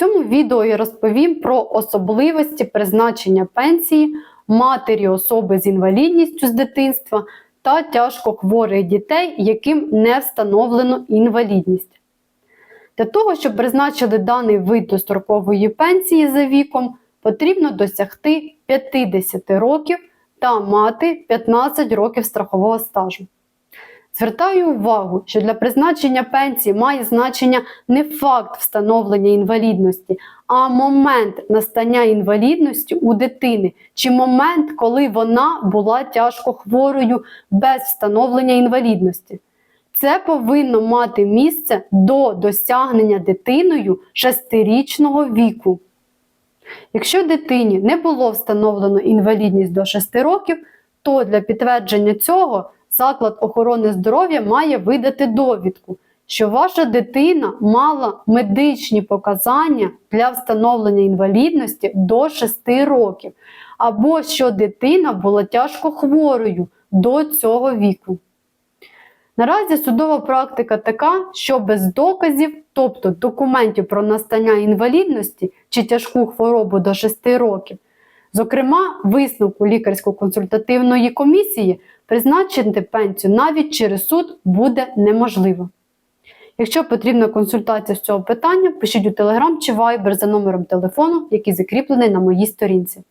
цьому відео я розповім про особливості призначення пенсії матері особи з інвалідністю з дитинства та тяжко хворих дітей, яким не встановлено інвалідність. Для того, щоб призначили даний вид дострокової пенсії за віком, потрібно досягти 50 років та мати 15 років страхового стажу. Звертаю увагу, що для призначення пенсії має значення не факт встановлення інвалідності, а момент настання інвалідності у дитини чи момент, коли вона була тяжко хворою без встановлення інвалідності. Це повинно мати місце до досягнення дитиною шестирічного віку. Якщо дитині не було встановлено інвалідність до 6 років, то для підтвердження цього заклад охорони здоров'я має видати довідку, що ваша дитина мала медичні показання для встановлення інвалідності до 6 років, або що дитина була тяжко хворою до цього віку. Наразі судова практика така, що без доказів, тобто документів про настання інвалідності чи тяжку хворобу до 6 років, зокрема висновку лікарсько-консультативної комісії, призначити пенсію навіть через суд буде неможливо. Якщо потрібна консультація з цього питання, пишіть у Telegram чи Viber за номером телефону, який закріплений на моїй сторінці.